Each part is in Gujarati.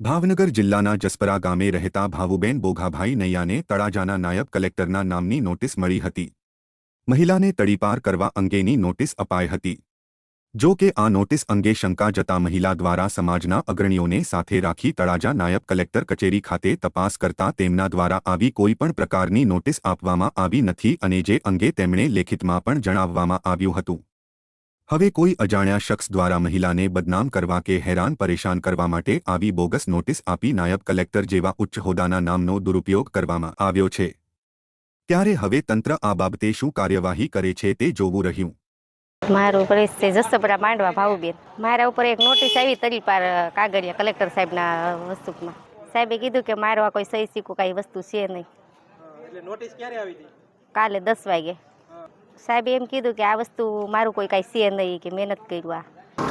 ભાવનગર જિલ્લાના જસપરા ગામે રહેતા ભાવુબેન બોઘાભાઈ નૈયાને તળાજાના નાયબ કલેક્ટરના નામની નોટિસ મળી હતી. મહિલાને તડીપાર કરવા અંગેની નોટિસ અપાઈ હતી. જો કે આ નોટિસ અંગે શંકા જતા મહિલા દ્વારા સમાજના અગ્રણીઓને સાથે રાખી તળાજા નાયબ કલેક્ટર કચેરી ખાતે તપાસ કરતા તેમના દ્વારા આવી કોઈપણ પ્રકારની નોટિસ આપવામાં આવી નથી અને જે અંગે તેમણે લેખિતમાં પણ જણાવવામાં આવ્યું હતું. હવે કોઈ અજાણ્યા શખ્સ દ્વારા મહિલાને બદનામ કરવા કે હેરાન પરેશાન કરવા માટે આવી બોગસ નોટિસ આપી નાયબ કલેક્ટર જેવા ઉચ્ચ હોદ્દાના નામનો દુરુપયોગ કરવામાં આવ્યો છે. ત્યારે હવે તંત્ર આ બાબતે શું કાર્યવાહી કરે છે તે જોવું રહ્યું. મારું ઉપર જસપરા માંડવા ભાવુબેન મારા ઉપર એક નોટિસ આવી તરી પાર કાગળિયા કલેક્ટર સાહેબના વસ્તુમાં સાહેબે કીધું કે મારવા કોઈ સહી સિક્કો કાંઈ વસ્તુ છે નહીં. એટલે નોટિસ ક્યારે આવી હતી? કાલે દસ વાગે. સાહેબે એમ કીધું કે આ વસ્તુ મારું કોઈ કાંઈ છે નહીં કે મહેનત કર્યું આ.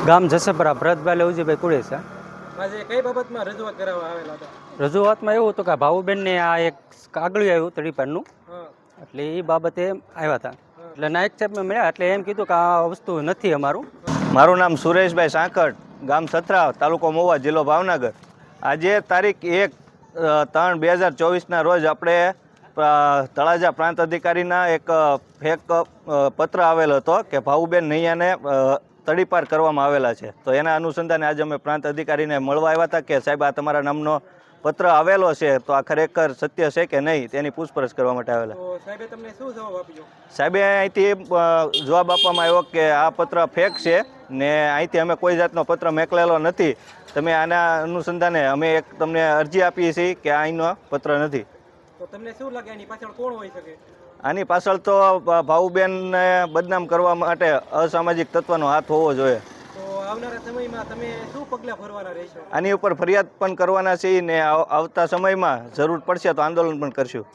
ગામ જસપરા ભરતભાઈ લવજીભાઈ કુડેસા આજે કઈ બાબતમાં રજૂઆત કરાવવા આવેલા હતા? રજૂઆતમાં એવું હતું કે ભાવુબેનને આ એક કાગળિયું આવ્યું તડીપારનું એટલે એ બાબતે આવ્યા હતા. એટલે નાયક સાહેબ મળ્યા એટલે એમ કીધું કે આ વસ્તુ નથી અમારું. મારું નામ સુરેશભાઈ સાંકળ ગામ સથરા તાલુકો મોવા જિલ્લો ભાવનગર. આજે તારીખ એક ત્રણ બે હજાર ચોવીસના રોજ આપણે તળાજા પ્રાંત અધિકારીના એક ફેક પત્ર આવેલો હતો કે ભાવુબેન નૈયાને તડીપાર કરવામાં આવેલા છે. તો એના અનુસંધાને આજે અમે પ્રાંત અધિકારીને મળવા આવ્યા હતા કે સાહેબ આ તમારા નામનો પત્ર આવેલો છે તો આ ખરેખર સત્ય છે કે નહીં તેની પૂછપરછ કરવા માટે આવેલા. સાહેબ સાહેબે તમને શું જવાબ આપ્યો? સાહેબે અહીંથી જવાબ આપવામાં આવ્યો કે આ પત્ર ફેક છે ને અહીંથી અમે કોઈ જાતનો પત્ર મોકલેલો નથી. તમે આના અનુસંધાને અમે એક તમને અરજી આપીએ છીએ કે અહીંનો પત્ર નથી. તમને શું લાગે એની પાછળ કોણ હોઈ શકે? આની પાછળ તો ભાવુબેનને બદનામ કરવા માટે અસામાજિક તત્વનો હાથ હોવો જોઈએ. આની ઉપર ફરિયાદ પણ કરવાના છે ને આવતા સમયમાં જરૂર પડશે તો આંદોલન પણ કરશું.